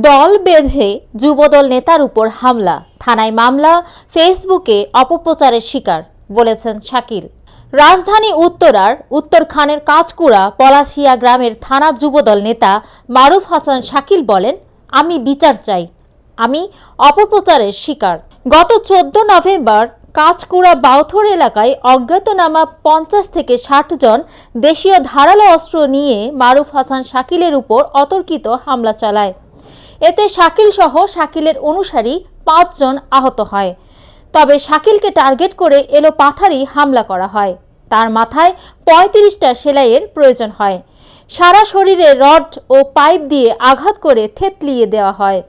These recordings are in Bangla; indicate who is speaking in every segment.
Speaker 1: দল বেঁধে যুবদল নেতার উপর হামলা। থানায় মামলা, ফেসবুকে অপপ্রচারের শিকার, বলেছেন শাকিল। রাজধানী উত্তরার উত্তরখানের কাঁচকুড়া, পলাশিয়া গ্রামের থানা যুবদল নেতা মারুফ হাসান শাকিল বলেন, আমি বিচার চাই। আমি অপপ্রচারের শিকার। গত চোদ্দ নভেম্বর কাঁচকুড়া বাউথর এলাকায় অজ্ঞাতনামা পঞ্চাশ থেকে ষাট জন দেশীয় ধারালো অস্ত্র নিয়ে মারুফ হাসান শাকিলের উপর অতর্কিত হামলা চালায়। এতে শাকিল সহ শাকিলের অনুসারী পাঁচজন আহত হয়। তবে শাকিলকে টার্গেট করে এলো পাথারি হামলা করা হয়। তার মাথায় পঁয়ত্রিশটা সেলাইয়ের প্রয়োজন হয়। সারা শরীরে রড ও পাইপ দিয়ে আঘাত করে থেতলিয়ে দেওয়া হয়।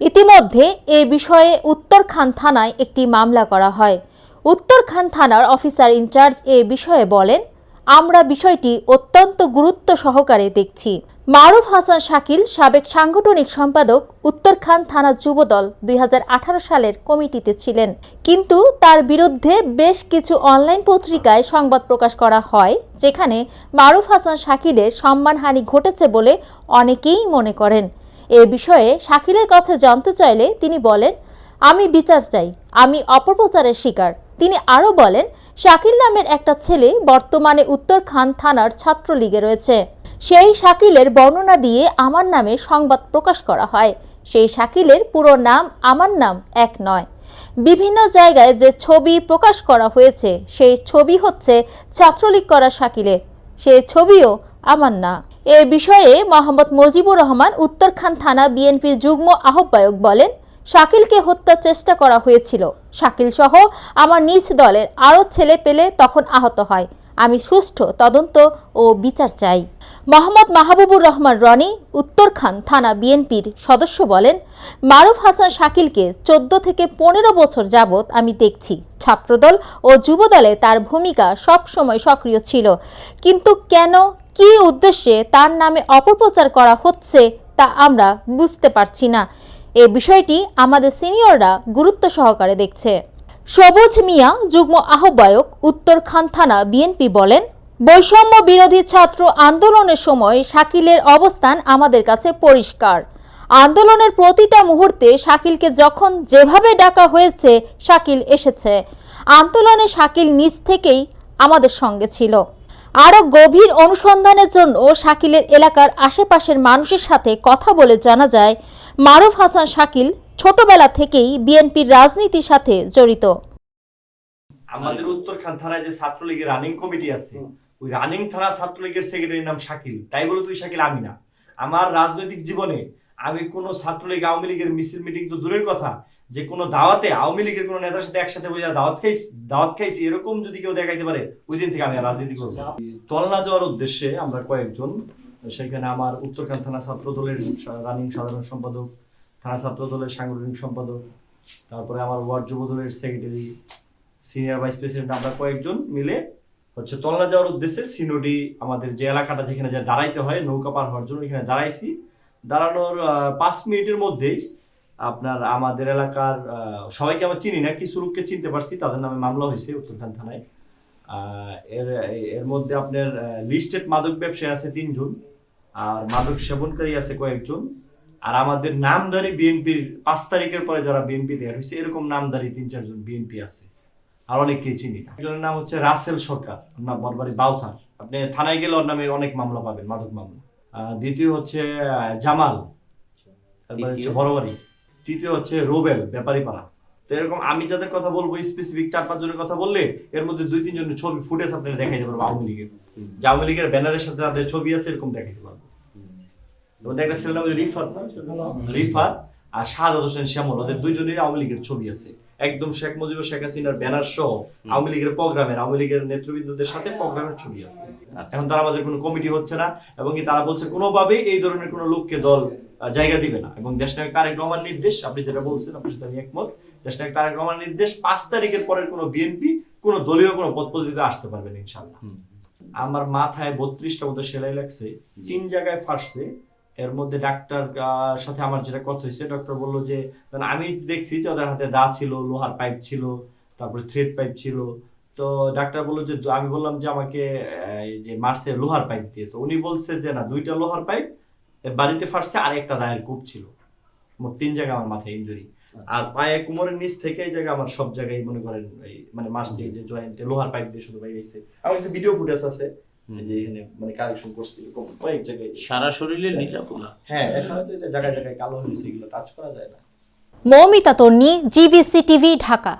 Speaker 1: ইতিমধ্যে এ বিষয়ে উত্তরখান থানায় একটি মামলা করা হয়। উত্তরখান থানার অফিসার ইনচার্জ এ বিষয়ে বলেন আমরা বিষয়টি অত্যন্ত গুরুত্ব সহকারে দেখছি। মারুফ হাসান শাকিল, সাবেক সাংগঠনিক সম্পাদক, উত্তরখান থানা যুবদল দুই হাজার আঠারো সালের কমিটিতে ছিলেন। কিন্তু তার বিরুদ্ধে বেশ কিছু অনলাইন পত্রিকায় সংবাদ প্রকাশ করা হয়, যেখানে মারুফ হাসান শাকিলের সম্মানহানি ঘটেছে বলে অনেকেই মনে করেন। এ বিষয়ে শাকিলের কাছে জানতে চাইলে তিনি বলেন, আমি বিচার চাই, আমি অপপ্রচারের শিকার। তিনি আরও বলেন শাকিল নামের একটা ছেলে বর্তমানে উত্তরখান থানার ছাত্রলীগে রয়েছে। সেই শাকিলের বর্ণনা দিয়ে আমার নামে সংবাদ প্রকাশ করা হয়। সেই শাকিলের পুরো নাম আমার নাম এক নয়। বিভিন্ন জায়গায় যে ছবি প্রকাশ করা হয়েছে, সেই ছবি হচ্ছে ছাত্রলীগ করা শাকিলের। সেই ছবিও আমার না। এ বিষয়ে মোহাম্মদ মুজিবুর রহমান, উত্তরখান থানা বিএনপির যুগ্ম আহ্বায়ক বলেন শাকিলকে হত্যার চেষ্টা করা হয়েছিল। শাকিল সহ আমার নিজ দলের আরও ছেলে পেলে তখন আহত হয়। আমি সুষ্ঠু তদন্ত ও বিচার চাই। মোহাম্মদ মাহবুবুর রহমান রনি উত্তরখান থানা বিএনপির সদস্য বলেন, মারুফ হাসান শাকিলকে চোদ্দ থেকে পনেরো বছর যাবৎ আমি দেখছি। ছাত্রদল ও যুবদলে তার ভূমিকা সবসময় সক্রিয় ছিল। কিন্তু কেন, কী উদ্দেশ্যে তার নামে অপপ্রচার করা হচ্ছে তা আমরা বুঝতে পারছি না। এ বিষয়টি আমাদের সিনিয়ররা গুরুত্ব সহকারে দেখছে। সবুজ মিয়া, যুগ্ম আহ্বায়ক, উত্তরখান থানা বিএনপি বলেন, বৈষম্য বিরোধী ছাত্র আন্দোলনের সময় শাকিলের অবস্থান আমাদের কাছে পরিষ্কার। আন্দোলনের প্রতিটা মুহূর্তে শাকিলকে যখন যেভাবে ডাকা হয়েছে, শাকিল এসেছে। আন্দোলনে শাকিল নিজ থেকেই আমাদের সঙ্গে ছিল। আরও গভীর অনুসন্ধানের জন্য শাকিলের এলাকার আশেপাশের মানুষের সাথে কথা বলে জানা যায় মারুফ হাসান শাকিল ছোটবেলা থেকেই বিএনপির রাজনীতির সাথে জড়িত।
Speaker 2: আমাদের উত্তরখান থানায় যে ছাত্রলীগের রানিং কমিটি আছে ওই রানিং থানা ছাত্রলীগের সেক্রেটারির নাম শাকিল। তাই বলে তুই শাকিল আমি না। আমার রাজনৈতিক জীবনে আমি কোনো ছাত্রলীগ আওয়ামী লীগের মিছিল মিটিং তো দূরের কথা যে কোনো দাওয়াতে আওয়ামী লীগের কোনো নেতার সাথে একসাথে বসে দাওয়াত খাইছি দাওয়াত খাইছি এরকম যদি কেউ দেখাইতে পারে ওই দিন থেকে আমি রাজনীতি করব না। তলনা যাওয়ার উদ্দেশ্যে আমরা কয়েকজন সেখানে আমার উত্তরখান থানা ছাত্র দলের রানিং সাধারণ সম্পাদক, থানা ছাত্র দলের সাংগঠনিক সম্পাদক, তারপরে আমার ওয়ার্ড যুব দলের সেক্রেটারি সিনিয়র ভাইস প্রেসিডেন্ট আমরা কয়েকজন মিলে হচ্ছে তলনা যাওয়ার উদ্দেশ্যে সিনোডি আমাদের যে এলাকাটা যেখানে যা দাঁড়াইতে হয়, নৌকা পার হওয়ার জন্য এখানে দাঁড়াইছি। দাঁড়ানোর পাঁচ মিনিটের মধ্যেই আপনার আমাদের এলাকার সবাইকে আমরা চিনি না, কিছু লোককে চিনতে পারছি, তাদের নামে মামলা হয়েছে উত্তরখান থানায়। এর এর মধ্যে আপনার লিস্টেড মাদক ব্যবসায়ী আছে তিনজন। আর মাদক সেবনকারী আছে কয়েকজন। আর আমাদের নামদারি বিএনপির পাঁচ তারিখের পরে যারা বিএনপি দেওয়া হয়েছে এরকম নামদারি তিন চারজন বিএনপি আছে। আর অনেককেই চিনি একজনের নাম হচ্ছে রাসেল সরকার নাম বরবারি বাউথার। আপনি থানায় গেলে ওর নামে অনেক মামলা পাবেন মাদক মামলা। দ্বিতীয় হচ্ছে জামাল। তারপরে হচ্ছে
Speaker 3: তৃতীয়?
Speaker 2: বড়বাড়ি। তৃতীয় হচ্ছে রোবেল ব্যাপারী পাড়া তো এরকম আমি যাদের কথা বলব স্পেসিফিক চার পাঁচ জনের কথা বললে এর মধ্যে দুই তিন জনের ছবি ফুটেজ আপনারা দেখাইতে পারব আওয়ামী লীগের। আওয়ামী লীগের ব্যানারের সাথে তাদের ছবি আছে এরকম দেখাইতে পারব একটা ছেলের নাম রিফাত রিফাত আর শাহাদ হোসেন শ্যামল ওদের দুইজনের আওয়ামী লীগের ছবি আছে। একদম শেখ মুজিবুর শেখ হাসিনার ব্যানার সহ আওয়ামী লীগের প্রোগ্রামের আওয়ামী লীগের নেতৃবৃন্দদের সাথে প্রোগ্রামের ছবি আছে।
Speaker 3: আচ্ছা।
Speaker 2: এখন তারা আমাদের কোনো কমিটি হচ্ছে না এবং তারা বলছে কোনোভাবেই এই ধরনের কোনো লোককে দল জায়গা দিবে না। এবং দেশনায়ক তারেক রহমান নির্দেশ আপনি যেটা বলছেন আপনার সাথে আমি একমত দেশনায়ক তারেক রহমান নির্দেশ পাঁচ তারিখের পরের কোনো বিএনপি কোনো দলীয় কোনো পদ পদবিতে আসতে পারবে না ইনশাল্লাহ আমার মাথায় বত্রিশটা মতো সেলাই লাগছে তিন জায়গায় ফাটছে এর মধ্যে ডাক্তার সাথে আমার যেটা কথা হয়েছে ডক্টর বলল যে কারণ আমি দেখছি যে ওদের হাতে দা ছিল লোহার পাইপ ছিল তারপরে থ্রেড পাইপ ছিল। তো ডাক্তার বলল যে আমি বললাম যে আমাকে এই যে মারছে লোহার পাইপ দিয়ে। তো উনি বলছে যে না দুইটা লোহার পাইপ বাড়িতে ফাটছে আর একটা দায়ের কূপ ছিল। মোট তিন জায়গায় আমার মাথায় ইনজুরি
Speaker 3: আচ্ছা।
Speaker 2: আর পায়ে কোমরের নিচ থেকে এই জায়গা আমার সব জায়গায় মনে করেন মানে মাস দিয়ে যে জয়েন্টে লোহার পাইপ দিয়ে শুধু বাইরে গেছে আমার কাছে ভিডিও ফুটেজ আছে। যে এখানে মানে কারেকশন করছে এরকম কয়েক জায়গায়
Speaker 3: সারা শরীরে নীলা ফোলা
Speaker 2: হ্যাঁ তো জায়গায় কালো হয়েছে এগুলো টাচ করা যায় না।
Speaker 1: Moumita Tonni GBC TV Dhaka.